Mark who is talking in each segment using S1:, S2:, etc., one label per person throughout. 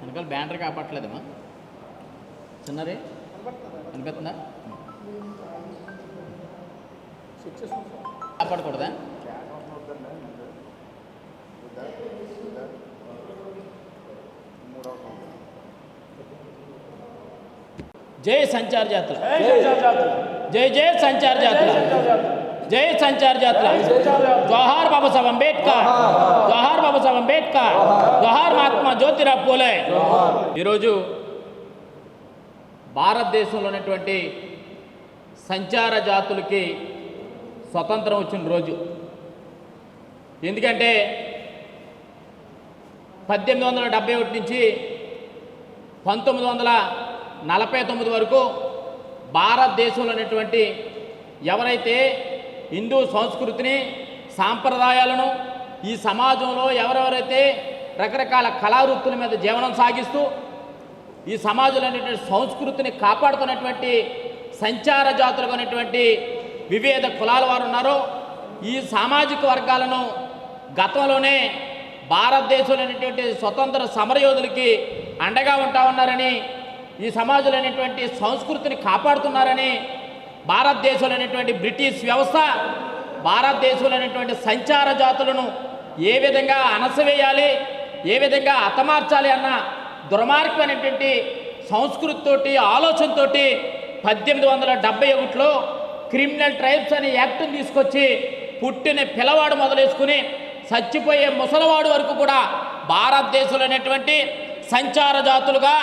S1: వెనకాల బ్యానర్ కాపాడలేదమ్మా చిన్నది? కనిపిస్తుందా? కాపాడకూడదా? జై సంచార్ జాతర. జై జై సంచార్ జాతర. జై సంచార్ జాతర. జోహార్ బాబాసాహెబ్ అంబేద్కర్. జోహార్ బాబాసాహెబ్ అంబేద్కర్. జోహార్ మహాత్మా జ్యోతిరావు పూలే. ఈరోజు భారతదేశంలో ఉన్నటువంటి సంచార జాతులకి స్వతంత్రం వచ్చిన రోజు. ఎందుకంటే పద్దెనిమిది వందల డెబ్బై ఒకటి నుంచి పంతొమ్మిది వందల నలభై తొమ్మిది వరకు భారతదేశంలో ఉన్నటువంటి ఎవరైతే హిందూ సంస్కృతిని సాంప్రదాయాలను ఈ సమాజంలో ఎవరెవరైతే రకరకాల కళావృత్తుల మీద జీవనం సాగిస్తూ ఈ సమాజంలో ఉన్నటువంటి సంస్కృతిని కాపాడుతున్నటువంటి సంచార జాతులుగా ఉన్నటువంటి వివిధ కులాల వారు ఉన్నారో ఈ సామాజిక వర్గాలను గతంలోనే భారతదేశంలో ఉన్నటువంటి స్వతంత్ర సమరయోధులకి అండగా ఉంటా ఉన్నారని ఈ సమాజంలో అనేటువంటి సంస్కృతిని కాపాడుతున్నారని భారతదేశంలో అనేటువంటి బ్రిటిష్ వ్యవస్థ భారతదేశంలో అనేటువంటి సంచార జాతులను ఏ విధంగా అణసవేయాలి ఏ విధంగా హతమార్చాలి అన్న దుర్మార్గమైనటువంటి సంస్కృతితోటి ఆలోచనతోటి పద్దెనిమిది వందల డెబ్బై ఒకటిలో క్రిమినల్ ట్రైబ్స్ అనే యాక్ట్ని తీసుకొచ్చి పుట్టిన పిల్లవాడు మొదలేసుకుని చచ్చిపోయే ముసలివాడు వరకు కూడా భారతదేశంలో అనేటువంటి సంచార జాతులుగా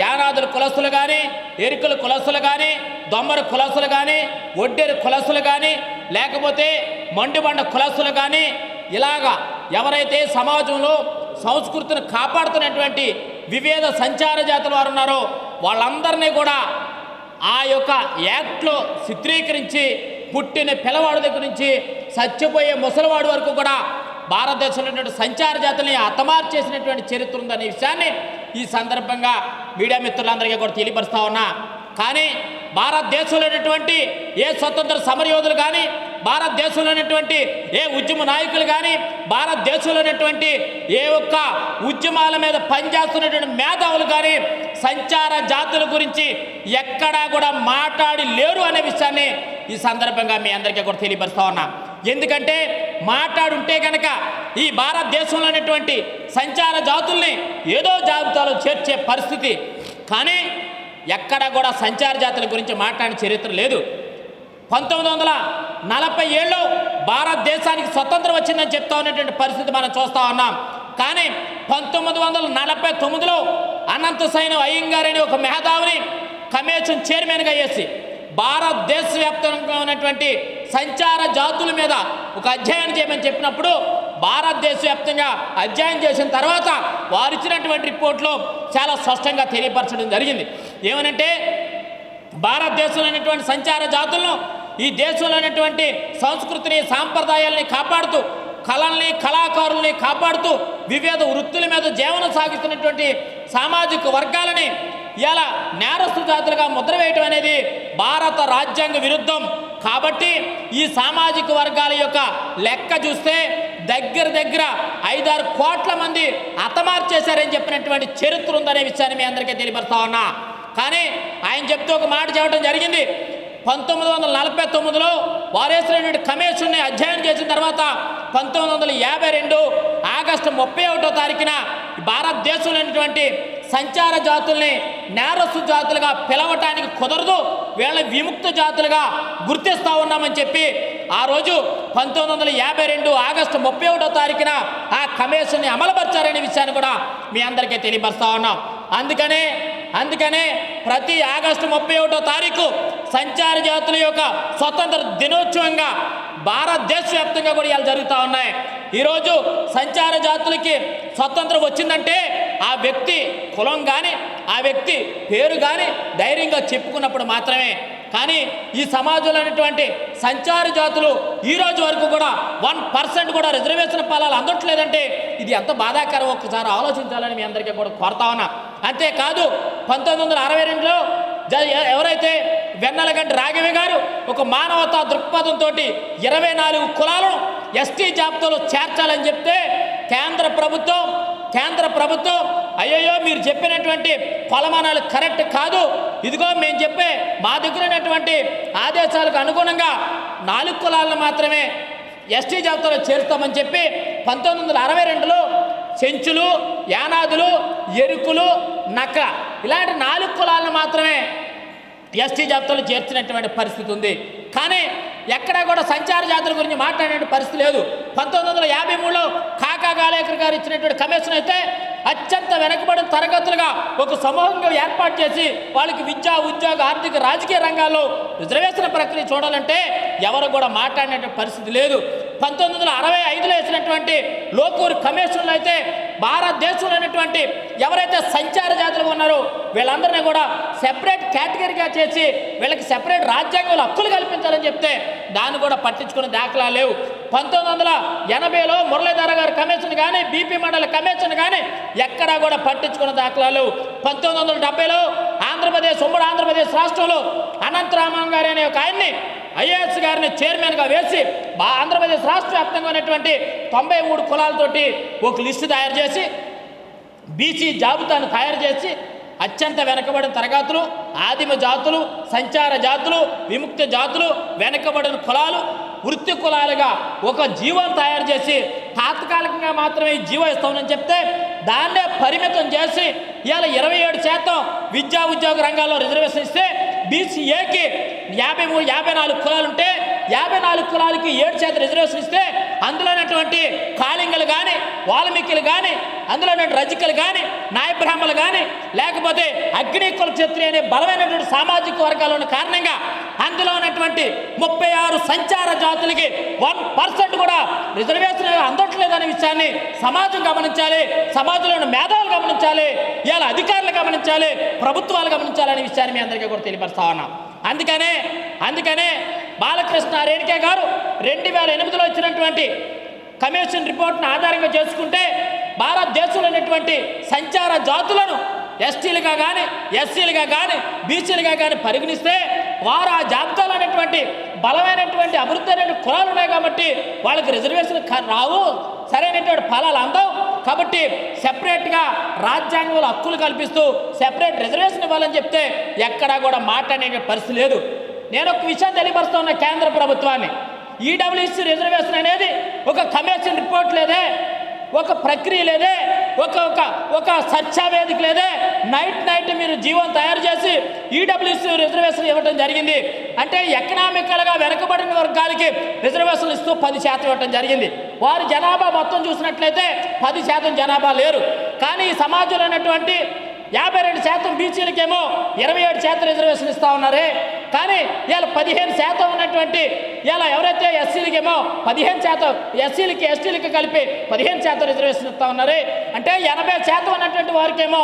S1: యానాదుల కులస్తులు కానీ ఎరుకల కులస్తులు కానీ దొమ్మర కులస్తులు కానీ ఒడ్డెరు కులస్తులు కానీ లేకపోతే మండిబండ కులస్తులు కానీ ఇలాగా ఎవరైతే సమాజంలో సంస్కృతిని కాపాడుతున్నటువంటి వివిధ సంచార జాతుల వారు ఉన్నారో వాళ్ళందరినీ కూడా ఆ యొక్క యాక్ట్లో చిత్రీకరించి పుట్టిన పిల్లవాడి దగ్గర నుంచి చచ్చిపోయే ముసలివాడి వరకు కూడా భారతదేశంలో ఉన్నటువంటి సంచార జాతుల్ని హతమార్చేసినటువంటి చరిత్ర ఉందనే విషయాన్ని ఈ సందర్భంగా మీడియా మిత్రులందరికీ కూడా తెలియపరుస్తా ఉన్నా. కానీ భారతదేశంలోనటువంటి ఏ స్వతంత్ర సమరయోధులు కానీ భారతదేశంలోనటువంటి ఏ ఉద్యమ నాయకులు కానీ భారతదేశంలోనటువంటి ఏ ఒక్క ఉద్యమాల మీద పనిచేస్తున్నటువంటి మేధావులు కానీ సంచార జాతుల గురించి ఎక్కడా కూడా మాట్లాడి లేరు అనే విషయాన్ని ఈ సందర్భంగా మీ అందరికీ కూడా తెలియపరుస్తా ఉన్నా. ఎందుకంటే మాట్లాడుంటే కనుక ఈ భారతదేశంలో ఉన్నటువంటి సంచార జాతుల్ని ఏదో జాబితాలో చేర్చే పరిస్థితి. కానీ ఎక్కడ కూడా సంచార జాతుల గురించి మాట్లాడిన చరిత్ర లేదు. పంతొమ్మిది వందల నలభై ఏళ్ళు భారతదేశానికి స్వతంత్రం వచ్చిందని చెప్తా ఉన్నటువంటి పరిస్థితి మనం చూస్తూ ఉన్నాం. కానీ పంతొమ్మిది వందల నలభై తొమ్మిదిలో అనంత సైనం అయ్యంగార్ అనే ఒక మేధావిని కమిషన్ చైర్మన్గా చేసి భారతదేశ వ్యాప్తంగా ఉన్నటువంటి సంచార జాతుల మీద ఒక అధ్యయనం చేయమని చెప్పినప్పుడు భారతదేశ వ్యాప్తంగా అధ్యయనం చేసిన తర్వాత వారు ఇచ్చినటువంటి రిపోర్ట్లో చాలా స్పష్టంగా తెలియపరచడం జరిగింది. ఏమనంటే భారతదేశంలో ఉన్నటువంటి సంచార జాతులను ఈ దేశంలో ఉన్నటువంటి సంస్కృతిని సాంప్రదాయాల్ని కాపాడుతూ కళల్ని కళాకారుల్ని కాపాడుతూ వివిధ వృత్తుల మీద జీవనం సాగిస్తున్నటువంటి సామాజిక వర్గాలని ఇలా నేరస్తు జాతులుగా ముద్ర వేయటం అనేది భారత రాజ్యాంగ విరుద్ధం. కాబట్టి ఈ సామాజిక వర్గాల యొక్క లెక్క చూస్తే దగ్గర దగ్గర ఐదారు కోట్ల మంది హతమార్చేశారని చెప్పినటువంటి చరిత్ర ఉందనే విషయాన్ని మీ అందరికీ తెలియపరుస్తా ఉన్నా. కానీ ఆయన చెప్తూ ఒక మాట చెప్పడం జరిగింది. పంతొమ్మిది వందల నలభై తొమ్మిదిలో వారేసినటువంటి కమిషన్ని అధ్యయనం చేసిన తర్వాత పంతొమ్మిది వందల యాభై రెండు ఆగస్టు ముప్పై ఒకటో తారీఖున భారతదేశంలో ఉన్నటువంటి సంచార జాతుల్ని నేరస్తు జాతులుగా పిలవటానికి కుదరదు. వీళ్ళ విముక్త జాతులుగా గుర్తిస్తూ ఉన్నామని చెప్పి ఆ రోజు పంతొమ్మిది వందల యాభై రెండు ఆగస్టు ముప్పై ఒకటో తారీఖున ఆ కమిషన్ని అమలుపరిచారనే విషయాన్ని కూడా మీ అందరికీ తెలియపరుస్తూ ఉన్నాం. అందుకనే అందుకనే ప్రతి ఆగస్టు ముప్పై ఒకటో తారీఖు సంచార జాతుల యొక్క స్వతంత్ర దినోత్సవంగా భారతదేశ వ్యాప్తంగా కూడా ఇలా జరుగుతూ ఉన్నాయి. ఈరోజు సంచార జాతులకి స్వతంత్రం వచ్చిందంటే ఆ వ్యక్తి కులం కానీ ఆ వ్యక్తి పేరు కానీ ధైర్యంగా చెప్పుకున్నప్పుడు మాత్రమే కానీ ఈ సమాజంలో ఉన్నటువంటి సంచార జాతులు ఈ రోజు వరకు కూడా వన్ పర్సెంట్ కూడా రిజర్వేషన్ ఫలాలు అందట్లేదంటే ఇది ఎంత బాధాకరం? ఒక్కసారి ఆలోచించాలని మీ అందరికీ కూడా కోరుతా ఉన్నా. అంతేకాదు పంతొమ్మిది వందల అరవై రెండులో జ- ఎవరైతే
S2: వెన్నెలగంటి రాఘవి గారు ఒక మానవతా దృక్పథంతో ఇరవై నాలుగు కులాలను ఎస్టీ జాబితాలో చేర్చాలని చెప్తే కేంద్ర ప్రభుత్వం కేంద్ర ప్రభుత్వం అయ్యయ్యో మీరు చెప్పినటువంటి కొలమానాలు కరెక్ట్ కాదు. ఇదిగో మేము చెప్పే మా దగ్గర ఉన్నటువంటి ఆదేశాలకు అనుగుణంగా నాలుగు కులాలను మాత్రమే ఎస్టీ జాబితాలో చేరుస్తామని చెప్పి పంతొమ్మిది వందల అరవై రెండులో చెంచులు యానాదులు ఎరుకులు నక్క ఇలాంటి నాలుగు కులాలను మాత్రమే ఎస్టీ జాబితాలో చేర్చినటువంటి పరిస్థితి ఉంది. కానీ ఎక్కడా కూడా సంచార జాతుల గురించి మాట్లాడే పరిస్థితి లేదు. పంతొమ్మిది వందల యాభై మూడులో గారు ఇచ్చినటువంటి కమిషన్ అయితే అత్యంత వెనకబడిన తరగతులుగా ఒక సమూహంగా ఏర్పాటు చేసి వాళ్ళకి విద్యా ఉద్యోగ ఆర్థిక రాజకీయ రంగాల్లో రిజర్వేషన్ ప్రక్రియ చూడాలంటే ఎవరు కూడా మాట్లాడినటువంటి పరిస్థితి లేదు. పంతొమ్మిది వందల అరవై ఐదులో వేసినటువంటి లోకూరు కమిషన్లు అయితే భారతదేశంలో ఉన్నటువంటి ఎవరైతే సంచార జాతులు ఉన్నారో వీళ్ళందరినీ కూడా సెపరేట్ కేటగిరీగా చేసి వీళ్ళకి సెపరేట్ రాజ్యాంగంలో హక్కులు కల్పించాలని చెప్తే దాన్ని కూడా పట్టించుకునే దాఖలా లేవు. పంతొమ్మిది వందల ఎనభైలో మురళీధర గారి కమిషన్ కానీ బీపీ మండలి కమిషన్ కానీ ఎక్కడా కూడా పట్టించుకున్న దాఖలాలు. పంతొమ్మిది వందల డెబ్బైలో ఆంధ్రప్రదేశ్ ఉమ్మడి ఆంధ్రప్రదేశ్ రాష్ట్రంలో అనంతరామన్ గారి అనే ఒక ఆయన్ని ఐఏఎస్ గారిని చైర్మన్గా వేసి బా ఆంధ్రప్రదేశ్ రాష్ట్ర వ్యాప్తంగా ఉన్నటువంటి తొంభై మూడు కులాలతోటి ఒక లిస్టు తయారు చేసి బీసీ జాబితాను తయారు చేసి అత్యంత వెనకబడిన తరగతులు ఆదిమ జాతులు సంచార జాతులు విముక్త జాతులు వెనకబడిన కులాలు వృత్తి కులాలుగా ఒక జీవం తయారు చేసి తాత్కాలికంగా మాత్రమే జీవ ఇస్తామని చెప్తే దాన్నే పరిమితం చేసి ఇవాళ ఇరవై ఏడు శాతం విద్యా ఉద్యోగ రంగాల్లో రిజర్వేషన్ ఇస్తే బీసీఏకి యాభై మూడు యాభై నాలుగు కులాలు ఉంటే యాభై నాలుగు కులాలకి ఏడు చేత రిజర్వేషన్ ఇస్తే అందులోనటువంటి కాళింగలు కానీ వాల్మీకులు కానీ అందులో ఉన్నటువంటి రజికలు కానీ నాయబ్రాహ్మలు కానీ లేకపోతే అగ్ని కుల అనే బలమైనటువంటి సామాజిక వర్గాలు ఉన్న కారణంగా అందులో ఉన్నటువంటి ముప్పై ఆరు సంచార జాతులకి వన్ పర్సెంట్ కూడా రిజర్వేషన్ అందట్లేదనే విషయాన్ని సమాజం గమనించాలి సమాజంలో ఉన్న మేధావులు గమనించాలి ఇవాళ అధికారులు గమనించాలి ప్రభుత్వాలు గమనించాలనే విషయాన్ని మీ అందరికీ కూడా తెలియపరుస్తా ఉన్నాం. అందుకనే అందుకనే బాలకృష్ణ రేణుకే గారు రెండు వేల ఎనిమిదిలో ఇచ్చినటువంటి కమిషన్ రిపోర్ట్ను ఆధారంగా చేసుకుంటే భారతదేశంలో ఉన్నటువంటి సంచార జాతులను ఎస్టీలుగా కానీ ఎస్సీలుగా కానీ బీసీలుగా కానీ పరిగణిస్తే వారు ఆ జాబితాలో అనేటువంటి బలమైనటువంటి అభివృద్ధి అనే కులాలు ఉన్నాయి కాబట్టి వాళ్ళకి రిజర్వేషన్ రావు. సరైనటువంటి ఫలాలు అందవు. కాబట్టి సెపరేట్గా రాజ్యాంగంలో హక్కులు కల్పిస్తూ సెపరేట్ రిజర్వేషన్ ఇవ్వాలని చెప్తే ఎక్కడా కూడా మాట అనే పరిస్థితి లేదు. నేను ఒక విషయం తెలియపరుస్తున్న కేంద్ర ప్రభుత్వాన్ని. ఈడబ్ల్యూసీ రిజర్వేషన్ అనేది ఒక కమిషన్ రిపోర్ట్ లేదే ఒక ప్రక్రియ లేదే ఒక ఒక ఒక సత్యావేదిక వేదిక లేదే. నైట్ నైట్ మీరు జీవం తయారు చేసి ఈడబ్ల్యూసీ రిజర్వేషన్ ఇవ్వడం జరిగింది. అంటే ఎకనామికల్గా వెనకబడిన వర్గాలకి రిజర్వేషన్లు ఇస్తూ పది శాతం ఇవ్వడం జరిగింది. వారి జనాభా మొత్తం చూసినట్లయితే పది శాతం జనాభా లేరు. కానీ ఈ సమాజంలో ఉన్నటువంటి యాభై రెండు శాతం బీసీలకేమో ఇరవై ఏడు శాతం రిజర్వేషన్ ఇస్తూ ఉన్నారే. కానీ ఇలా పదిహేను శాతం ఉన్నటువంటి ఇలా ఎవరైతే ఎస్సీలకేమో పదిహేను శాతం ఎస్సీలకి ఎస్టీలకి కలిపి పదిహేను శాతం రిజర్వేషన్ ఇస్తా ఉన్నారు. అంటే ఎనభై శాతం ఉన్నటువంటి వారికేమో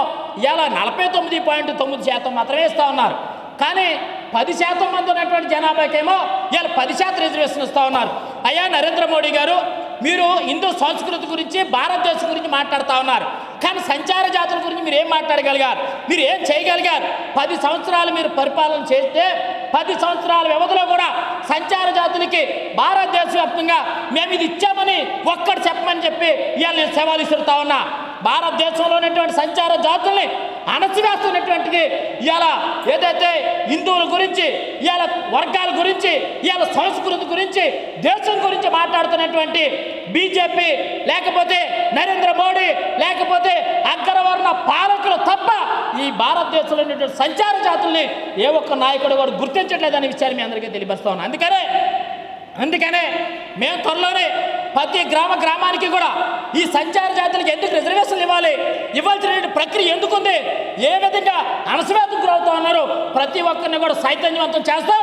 S2: ఇలా నలభై తొమ్మిది పాయింట్ తొమ్మిది శాతం మాత్రమే ఇస్తూ ఉన్నారు. కానీ పది శాతం మంది ఉన్నటువంటి జనాభాకేమో ఇలా పది శాతం రిజర్వేషన్ ఇస్తూ ఉన్నారు. అయ్యా నరేంద్ర మోడీ గారు మీరు హిందూ సంస్కృతి గురించి భారతదేశం గురించి మాట్లాడుతూ ఉన్నారు. కానీ సంచార జాతుల గురించి మీరు ఏం మాట్లాడగలిగారు? మీరు ఏం చేయగలిగారు? పది సంవత్సరాలు మీరు పరిపాలన చేస్తే పది సంవత్సరాల వ్యవధిలో కూడా సంచార జాతులకి భారతదేశ వ్యాప్తంగా మేము ఇది ఇచ్చామని ఒక్కడు చెప్పమని చెప్పి ఇవాళ నేను సవాలు ఇస్తుతా ఉన్నా. భారతదేశంలో ఉన్నటువంటి సంచార జాతుల్ని అణచివేస్తున్నటువంటిది ఇవాళ ఏదైతే హిందువుల గురించి ఇవాళ వర్గాల గురించి ఇవాళ సంస్కృతి గురించి దేశం గురించి మాట్లాడుతున్నటువంటి బీజేపీ లేకపోతే నరేంద్ర మోడీ లేకపోతే అగ్రవర్ణ పాలకులు తప్ప ఈ భారతదేశంలో ఉన్నటువంటి సంచార జాతుల్ని ఏ ఒక్క నాయకుడు కూడా గుర్తించట్లేదనే విషయాన్ని మీ అందరికీ తెలియపరుస్తా ఉన్నాను అందుకనే అందుకనే మేము త్వరలోనే ప్రతి గ్రామ గ్రామానికి కూడా ఈ సంచార జాతులకు ఎందుకు రిజర్వేషన్లు ఇవ్వాలి? ఇవ్వాల్సిన ప్రక్రియ ఎందుకుంది? ఏ విధంగా అనసవేతకు గురవుతా ఉన్నారు? ప్రతి ఒక్కరిని కూడా చైతన్యవంతం చేస్తాం.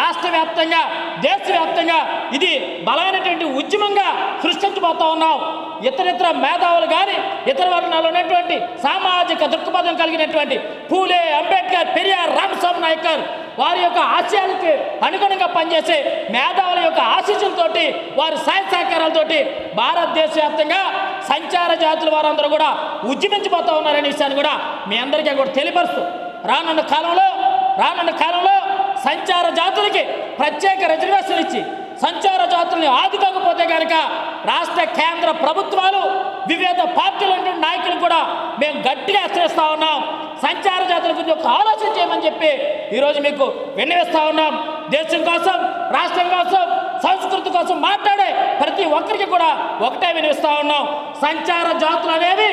S2: రాష్ట్ర వ్యాప్తంగా దేశవ్యాప్తంగా ఇది బలమైనటువంటి ఉద్యమంగా సృష్టించబోతా ఉన్నాం. ఇతరితర మేధావులు కానీ ఇతర వర్ణాలు ఉన్నటువంటి సామాజిక దృక్పథం కలిగినటువంటి పూలే అంబేద్కర్ పెరియార్ రామస్వామి నాయకర్ వారి యొక్క ఆశయాలకి అనుగుణంగా పనిచేసే మేధావుల యొక్క ఆశీస్సులతోటి వారి సాయ సహకారాలతోటి భారతదేశ వ్యాప్తంగా సంచార జాతుల వారందరూ కూడా ఉద్యమించిపోతూ ఉన్నారనే విషయాన్ని కూడా మీ అందరికీ కూడా తెలియపరుస్తూ రానున్న కాలంలో రానున్న కాలంలో సంచార జాతులకి ప్రత్యేక రిజర్వేషన్ ఇచ్చి సంచార జాతుల్ని ఆదుకోకపోతే కనుక రాష్ట్ర కేంద్ర ప్రభుత్వాలు వివిధ పార్టీలు నాయకులు కూడా మేము గట్టిగా హెచ్చరిస్తా ఉన్నాం. సంచార జాతుల గురించి ఒక ఆలోచన చేయమని చెప్పి ఈరోజు మీకు విన్నవిస్తా ఉన్నాం. దేశం కోసం రాష్ట్రం కోసం సంస్కృతి కోసం మాట్లాడే ప్రతి ఒక్కరికి కూడా ఒకటే వినిపిస్తూ ఉన్నాం. సంచార జాతులు అనేవి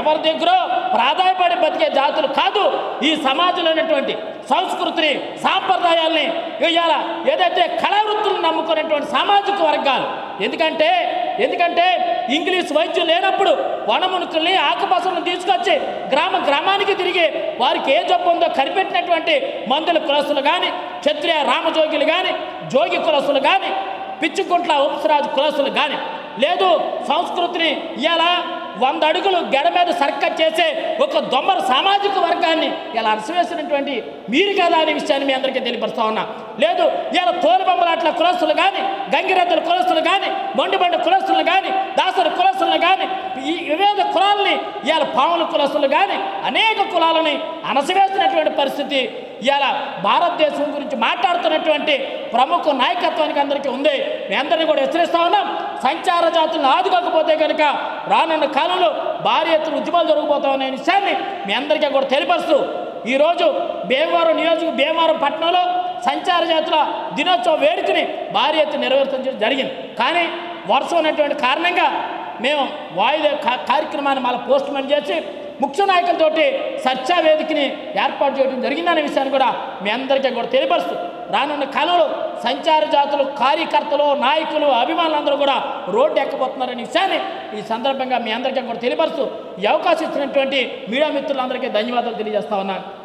S2: ఎవరి దగ్గర ప్రాధాయపడి బతికే జాతులు కాదు. ఈ సమాజంలో ఉన్నటువంటి సంస్కృతిని సాంప్రదాయాల్ని ఇవాళ ఏదైతే కళావృత్తులను నమ్ముకునేటువంటి సామాజిక వర్గాలు ఎందుకంటే ఎందుకంటే ఇంగ్లీష్ వైద్యం లేనప్పుడు వనమునుకుల్ని ఆకుపసలను తీసుకొచ్చి గ్రామ గ్రామానికి తిరిగి వారికి ఏ జబ్బు ఉందో కనిపెట్టినటువంటి మందుల కులసులు కానీ క్షత్రియ రామజోగిలు కానీ జోగి కులసులు కానీ పిచ్చుకుంట్ల ఉపసరాజు కులసులు కానీ లేదు సంస్కృతిని ఇలా వంద అడుగులు గెడ మీద సర్కట్ చేసే ఒక దొమ్మర సామాజిక వర్గాన్ని ఇలా అరసివేసినటువంటి మీరు కదా అనే విషయాన్ని మీ అందరికీ తెలియపరుస్తా ఉన్నా. లేదు ఇలా తోలుబొమ్మలాట్ల కులస్తులు కానీ గంగిరెద్దుల కులస్తులు కానీ మొండిబండ కులస్తులు కానీ దాసరి కులస్తులు కానీ ఈ వివిధ కులాలని ఇవాళ పాముల కులస్తులు కానీ అనేక కులాలని అనసివేసినటువంటి పరిస్థితి ఇలా భారతదేశం గురించి మాట్లాడుతున్నటువంటి ప్రముఖ నాయకత్వానికి అందరికీ ఉంది. మీ అందరినీ కూడా హెచ్చరిస్తా ఉన్నాం. సంచార జాతులను ఆదుకోకపోతే కనుక రానున్న కాలంలో భారీ ఎత్తున ఉద్యమాలు జరగబోతా ఉన్న విషయాన్ని మీ అందరికీ కూడా తెలియపరుస్తూ ఈరోజు భీమవరం నియోజక భీమవరం పట్టణంలో సంచార జాతుల దినోత్సవ వేడుకని భారీ ఎత్తున నెరవేర్చడం జరిగింది. కానీ వర్షం ఉన్నటువంటి కారణంగా మేము వాయిదా కార్యక్రమాన్ని మళ్ళీ పోస్ట్ చేసి ముఖ్య నాయకులతోటి చర్చా వేదికని ఏర్పాటు చేయడం జరిగిందనే విషయాన్ని కూడా మీ అందరికీ కూడా తెలియపరుస్తూ రానున్న కాలంలో సంచార జాతులు కార్యకర్తలు నాయకులు అభిమానులందరూ కూడా రోడ్డు ఎక్కబోతున్నారనే విషయాన్ని ఈ సందర్భంగా మీ అందరికీ కూడా తెలియపరుస్తూ ఈ అవకాశం ఇచ్చినటువంటి మీడియా మిత్రులందరికీ ధన్యవాదాలు తెలియజేస్తా ఉన్నాను.